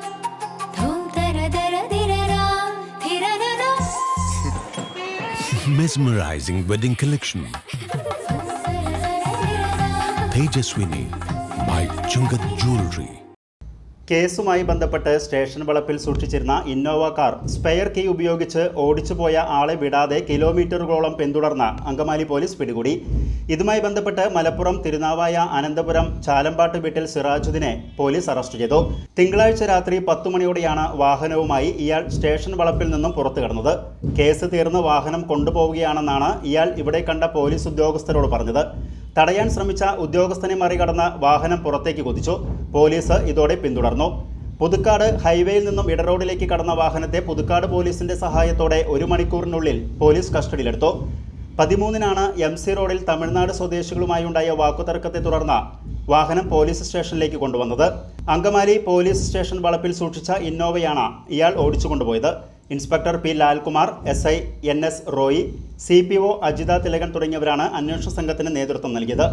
Mesmerizing wedding collection. Tejaswini by Chungat Jewelry. കേസുമായി ബന്ധപ്പെട്ട് station വളപ്പിൽ സൂക്ഷിച്ചിരുന്ന ഇന്നോവ കാർ സ്പെയർ കീ ഉപയോഗിച്ച് ഓടിച്ചുപോയ ആളെ വിടാതെ കിലോമീറ്ററുകളോളം പിന്തുടർന്ന അങ്കമാലി പോലീസ് പിടികൂടി ഇതുമായി ബന്ധപ്പെട്ട് മലപ്പുറം തിരുനാവായ അനന്തപുരം ചാലമ്പാട്ട് വീട്ടിൽ സിറാജുദ്ദിനെ പോലീസ് അറസ്റ്റ് ചെയ്തു. തിങ്കളാഴ്ച രാത്രി പത്തു മണിയോടെയാണ് വാഹനവുമായി ഇയാൾ സ്റ്റേഷൻ വളപ്പിൽ നിന്നും പുറത്തു കടന്നത്. കേസ് തീർന്ന് വാഹനം കൊണ്ടുപോവുകയാണെന്നാണ് ഇയാൾ ഇവിടെ കണ്ട പോലീസ് ഉദ്യോഗസ്ഥരോട് പറഞ്ഞത്. തടയാൻ ശ്രമിച്ച ഉദ്യോഗസ്ഥനെ മറികടന്ന് വാഹനം പുറത്തേക്ക് കുതിച്ചു. പോലീസ് ഇതോടെ പിന്തുടർന്നു. പുതുക്കാട് ഹൈവേയിൽ നിന്നും ഇടറോഡിലേക്ക് കടന്ന വാഹനത്തെ പുതുക്കാട് പോലീസിന്റെ സഹായത്തോടെ ഒരു മണിക്കൂറിനുള്ളിൽ പോലീസ് കസ്റ്റഡിയിലെടുത്തു. പതിമൂന്നിനാണ് എം സി റോഡിൽ തമിഴ്നാട് സ്വദേശികളുമായി ഉണ്ടായ വാക്കുതർക്കത്തെ തുടർന്ന് വാഹനം പോലീസ് സ്റ്റേഷനിലേക്ക് കൊണ്ടുവന്നത്. അങ്കമാലി പോലീസ് സ്റ്റേഷൻ വളപ്പിൽ സൂക്ഷിച്ച ഇന്നോവയാണ് ഇയാൾ ഓടിച്ചു കൊണ്ടുപോയത് inspector P Lalkumar S I N S Roy C P O Ajitha Thilakan തുടങ്ങിയവരാണ് അന്വേഷണ സംഘത്തിന് നേതൃത്വം നൽകിയത്.